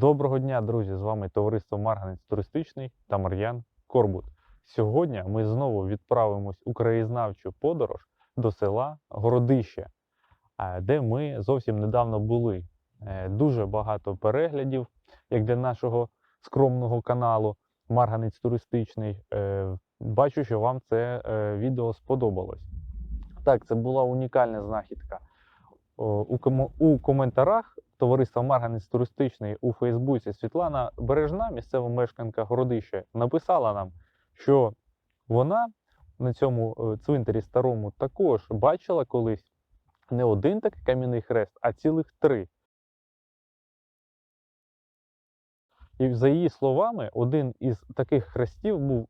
Доброго дня, друзі! З вами товариство Марганець Туристичний та Мар'ян Корбут. Сьогодні ми знову відправимось у краєзнавчу подорож до села Городище, де ми зовсім недавно були. Е, Дуже багато переглядів, як для нашого скромного каналу Марганець Туристичний. Е, Бачу, що вам це е, відео сподобалось. Так, це була унікальна знахідка. У, коментарях товариства Марганець Туристичний у Фейсбуці Світлана Бережна, місцева мешканка Городища, написала нам, що вона на цьому е, цвинтарі старому також бачила колись не один такий кам'яний хрест, а цілих три. І за її словами, один із таких хрестів був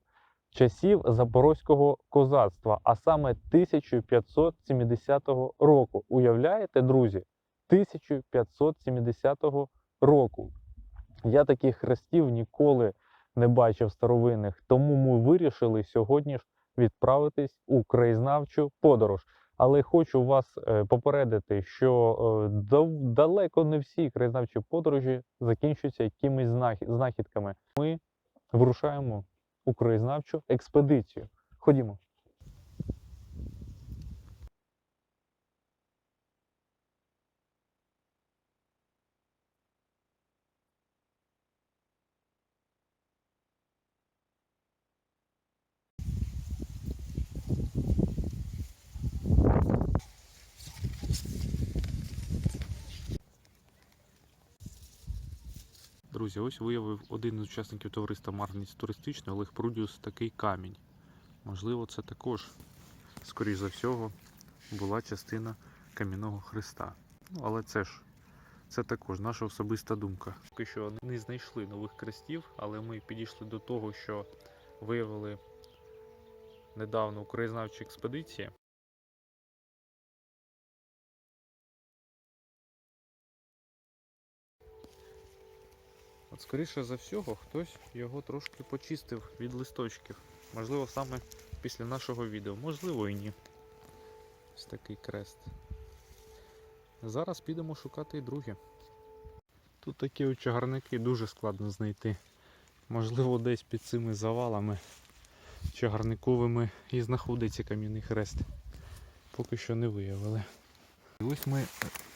часів Запорозького козацтва, а саме 1570 року. Уявляєте, друзі? 1570 року. Я таких хрестів ніколи не бачив старовинних, тому ми вирішили сьогодні ж відправитись у краєзнавчу подорож. Але хочу вас е, попередити, що е, далеко не всі краєзнавчі подорожі закінчуються якимись знахідками. Ми вирушаємо у краєзнавчу експедицію. Ходімо. Друзі, ось виявив один із учасників товариства Марганець туристичний Олег Прудіус такий камінь. Можливо, це також, скоріш за всього, була частина кам'яного хреста. Ну, але це ж це також наша особиста думка. Поки що не знайшли нових хрестів, але ми підійшли до того, що виявили недавно у експедиції. От скоріше за всього, хтось його трошки почистив від листочків. Можливо, саме після нашого відео, можливо і ні. Ось такий крест. Зараз підемо шукати і друге. Тут такі чагарники дуже складно знайти. Можливо, десь під цими завалами чагарниковими і знаходиться кам'яний хрест. Поки що не виявили. І ось ми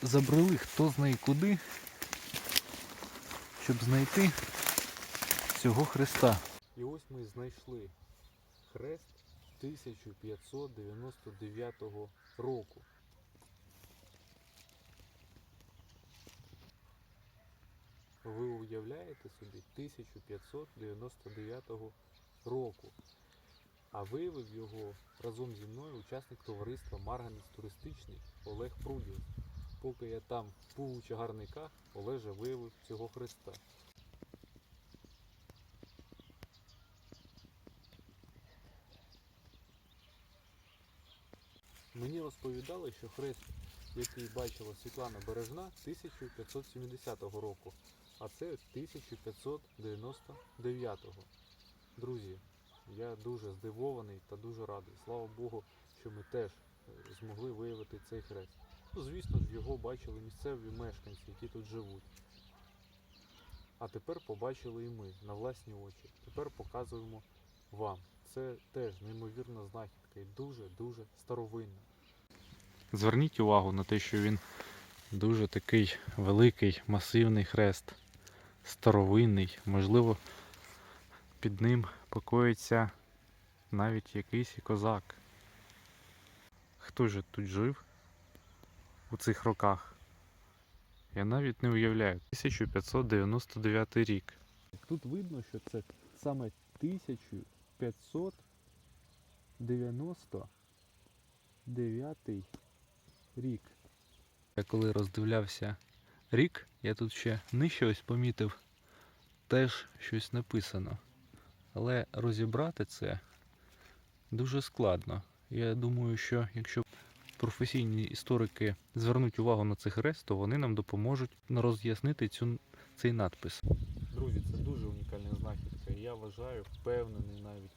забрели хто знає куди, щоб знайти цього хреста. І ось ми знайшли хрест 1599 року. Ви уявляєте собі 1599 року. А виявив його разом зі мною учасник товариства Марганець туристичний Олег Прудіус. Поки я там був у чагарниках, Олег же виявив цього хреста. Мені розповідали, що хрест, який бачила Світлана Бережна, 1570 року, а це 1599. Друзі, я дуже здивований та дуже радий. Слава Богу, що ми теж е, змогли виявити цей хрест. Ну, звісно його бачили місцеві мешканці, які тут живуть. А тепер побачили і ми на власні очі. Тепер показуємо вам. Це теж неймовірна знахідка і дуже-дуже старовинна. Зверніть увагу на те, що він дуже такий великий, масивний хрест, старовинний, можливо, під ним покоїться навіть якийсь козак. Хто ж тут жив у цих роках? Я навіть не уявляю. 1599 рік. Тут видно, що це саме 1599 рік. Я коли роздивлявся рік, я тут ще нижче ось помітив теж щось написано. Але розібрати це дуже складно. Я думаю, що якщо професійні історики звернуть увагу на цей хрест, то вони нам допоможуть роз'яснити цю, цей надпис. Друзі, це дуже унікальна знахідка. Я вважаю, впевнений навіть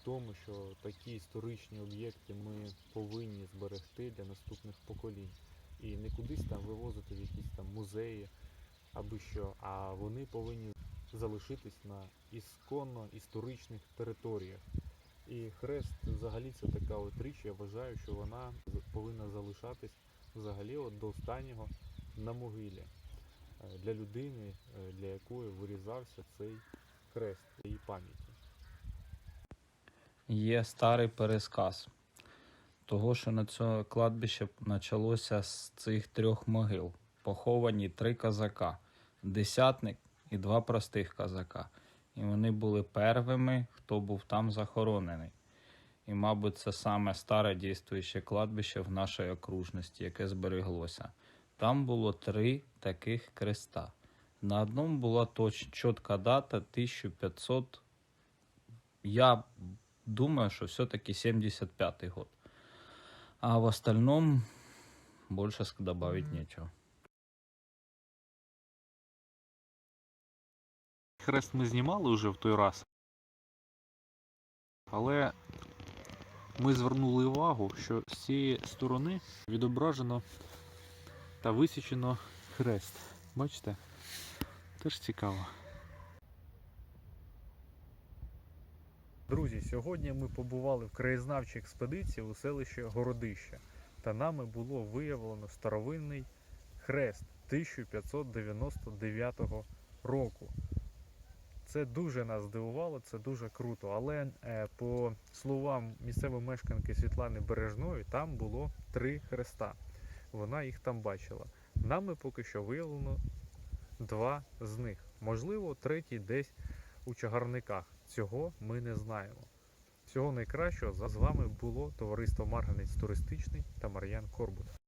в тому, що такі історичні об'єкти ми повинні зберегти для наступних поколінь. І не кудись там вивозити в якісь там музеї, аби що, а вони повинні залишитись на ісконно історичних територіях. І хрест взагалі це така от річ, я вважаю, що вона повинна залишатись взагалі от до останнього на могилі е, для людини, е, для якої вирізався цей хрест її пам'яті. Є старий пересказ того, що на це кладбище почалося з цих трьох могил. Поховані три козака: десятник і два простих козака. І вони були первими, хто був там захоронений. І, мабуть, це саме старе дійствуюче кладбище в нашій окружності, яке збереглося. Там було три таких креста. На одному була точ, чітка дата 1500. Я думаю, что все-таки 75-й год. А в остальном больше ск- добавить нечего. Хрест ми знімали вже в той раз. Але ми звернули увагу, що з цієї сторони відображено та висічено хрест. Бачите? Теж цікаво. Друзі, сьогодні ми побували в краєзнавчій експедиції у селищі Городище. Та нами було виявлено старовинний хрест 1599 року. Це дуже нас здивувало, це дуже круто. Але е, по словам місцевої мешканки Світлани Бережної, там було три хреста. Вона їх там бачила. Нами поки що виявлено два з них. Можливо, третій десь у чагарниках. Цього ми не знаємо. Всього найкращого з вами було товариство Марганець Туристичний та Мар'ян Корбут.